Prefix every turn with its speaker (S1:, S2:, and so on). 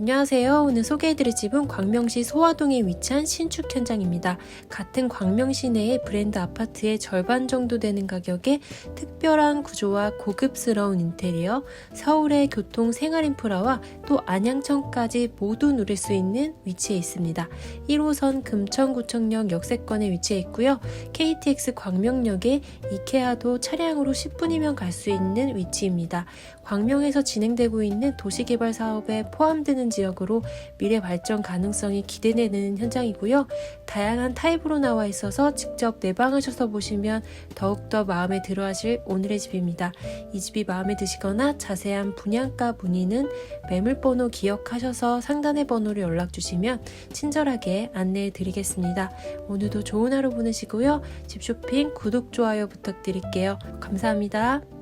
S1: 안녕하세요. 오늘 소개해드릴 집은 광명시 소화동에 위치한 신축 현장입니다. 같은 광명시 내의 브랜드 아파트의 절반 정도 되는 가격에 특별한 구조와 고급스러운 인테리어, 서울의 교통 생활 인프라와 또 안양천까지 모두 누릴 수 있는 위치에 있습니다. 1호선 금천구청역 역세권에 위치해 있고요. KTX 광명역에 이케아도 차량으로 10분이면 갈 수 있는 위치입니다. 광명에서 진행되고 있는 도시개발 사업에 포함되는 지역으로 미래 발전 가능성이 기대되는 현장이고요. 다양한 타입으로 나와 있어서 직접 내방하셔서 보시면 더욱더 마음에 들어 하실 오늘의 집입니다. 이 집이 마음에 드시거나 자세한 분양가 문의는 매물번호 기억하셔서 상단의 번호로 연락 주시면 친절하게 안내해 드리겠습니다. 오늘도 좋은 하루 보내시고요. 집 쇼핑 구독, 좋아요 부탁드릴게요. 감사합니다.